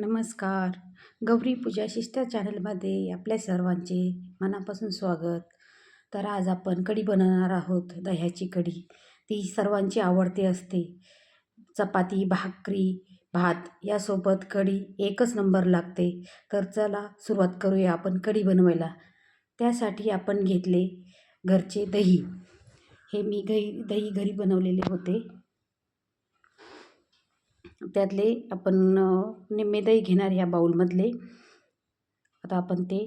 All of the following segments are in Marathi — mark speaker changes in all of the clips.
Speaker 1: नमस्कार. गौरी पूजा शिष्ट चॅनलमध्ये आपल्या सर्वांचे मनापासून स्वागत. तर आज आपण कढी बनवणार आहोत दह्याची कढी. ती सर्वांची आवडती असते. चपाती भाकरी भात यासोबत कढी एकच नंबर लागते. तर चला सुरुवात करूया आपण कढी बनवायला. त्यासाठी आपण घेतले घरचे दही. हे मी घरी दही घरी बनवलेले होते. त्यातले आपण निम्मे दही घेणार ह्या बाऊलमधले. आता आपण ते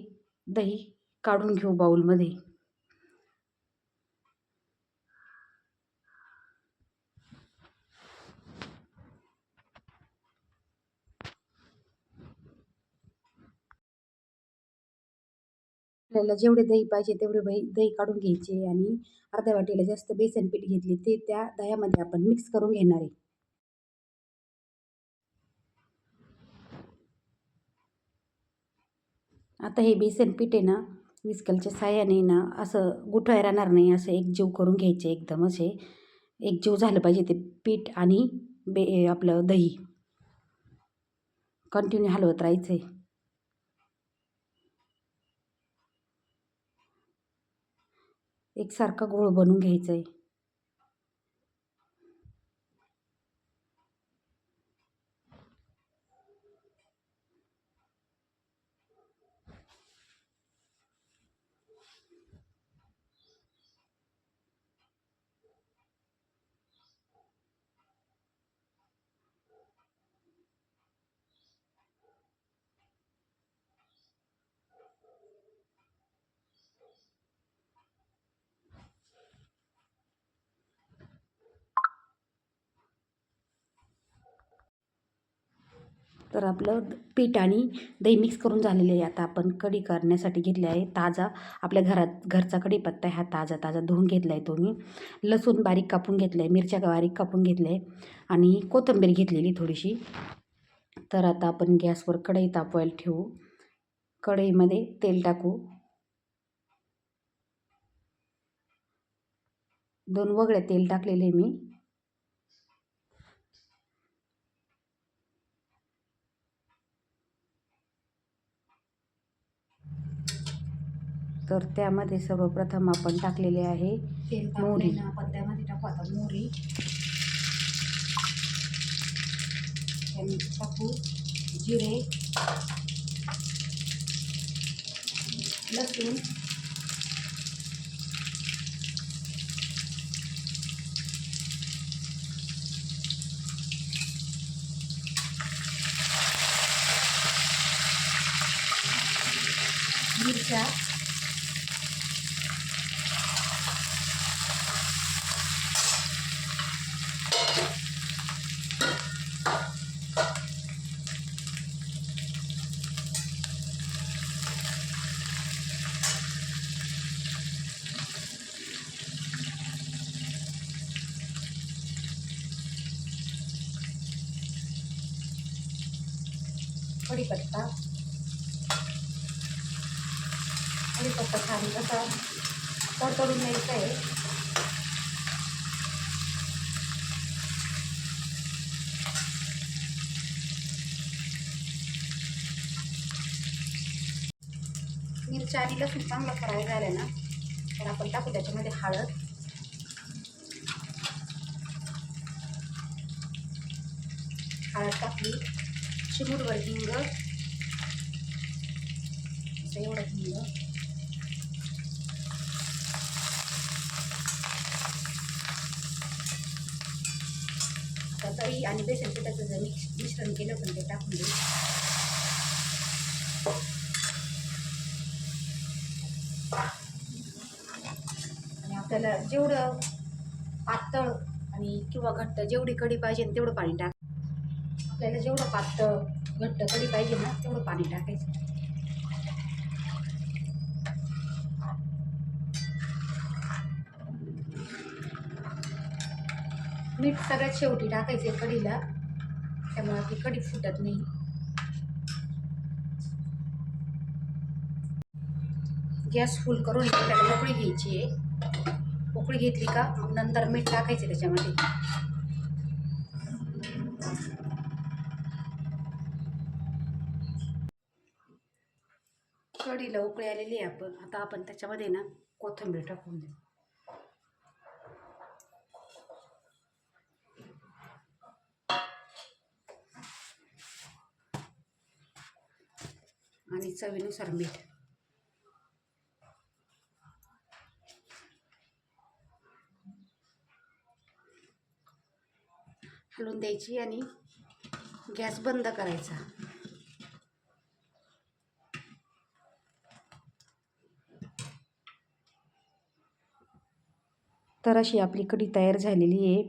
Speaker 1: दही काढून घेऊ बाऊलमध्ये. आपल्याला जेवढे दही पाहिजे तेवढे दही दही काढून घ्यायचे आणि अर्ध्या वाटीला जास्त बेसन पीठ घेतले ते त्या दह्यामध्ये आपण मिक्स करून घेणार आहे. आता हे बेसन पीठ आहे ना विस्कलच्या साह्याने ना असं गुठळ्या राहणार नाही असं एकजीव करून घ्यायचे एकदम असे. एकजीव झालं पाहिजे ते पीठ आणि बे आपलं दही. कंटिन्यू हलवत राहायचं आहे एकसारखा गोळ बनवून घ्यायचं आहे तर आपलं पीठ आणि दही मिक्स करून झालेलं आहे आता आपण. कढी करण्यासाठी घेतले आहे. ताजा आपल्या घरात घरचा कढीपत्ता हा ताजा ताजा धुवून घेतला आहे तो मी. लसूण बारीक कापून घेतलं आहे मिरच्या बारीक कापून घेतलं आहे आणि कोथिंबीर घेतलेली थोडीशी. तर आता आपण गॅसवर कढई तापवायला ठेवू. कढईमध्ये तेल टाकू. दोन वगळे तेल टाकलेले मी. तर त्यामध्ये सर्वप्रथम आपण टाकलेले आहे मोहरी. आपण त्यामध्ये टाकू आता मोहरी. टाकू. जिरे. लसूण. मिरच्या. कढीपत्ता कढीपत्ता छान कसा तडतडून न्यायचा आहे. मिरच्या आणि लसूण चांगलं फ्राय झालं ना तर आपण टाकू त्याच्यामध्ये हळद. हळद टाकली. चिमूटभर हिंग असं एवढं हिंग आता दही आणि बेसन पिठाचं जर मिक्स मिश्रण केलं पण ते टाकून देऊ. आणि आपल्याला जेवढं पातळ आणि किंवा घट्ट जेवढी कढी पाहिजे तेवढं पाणी टाक आपल्याला जेवढं पातळ घट्ट कढी पाहिजे ना तेवढं पाणी टाकायचं. मीठ सगळ्यात शेवटी टाकायचे कढीला. त्यामुळे आपली कढी फुटत नाही. गॅस फुल करून त्याला उकळी घ्यायची आहे. उकळी घेतली का नंतर मीठ टाकायचे त्याच्यामध्ये. कढीला उकळी आलेली आहे आपण. आता आपण त्याच्यामध्ये ना कोथिंबीर टाकून देऊ. आणि चवीनुसार मीठ. हलवून द्यायची आणि गॅस बंद करायचा. तर अशी आपली कढी तयार झालेली आहे.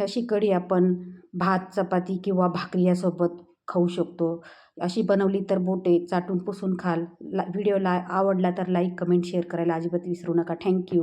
Speaker 1: अशी कढी आपण भात चपाती किंवा भाकरी यासोबत खाऊ शकतो. अशी बनवली तर बोटे चाटून पुसून खाल. ला व्हिडिओला आवडला तर लाईक कमेंट शेअर करायला अजिबात विसरू नका. थँक्यू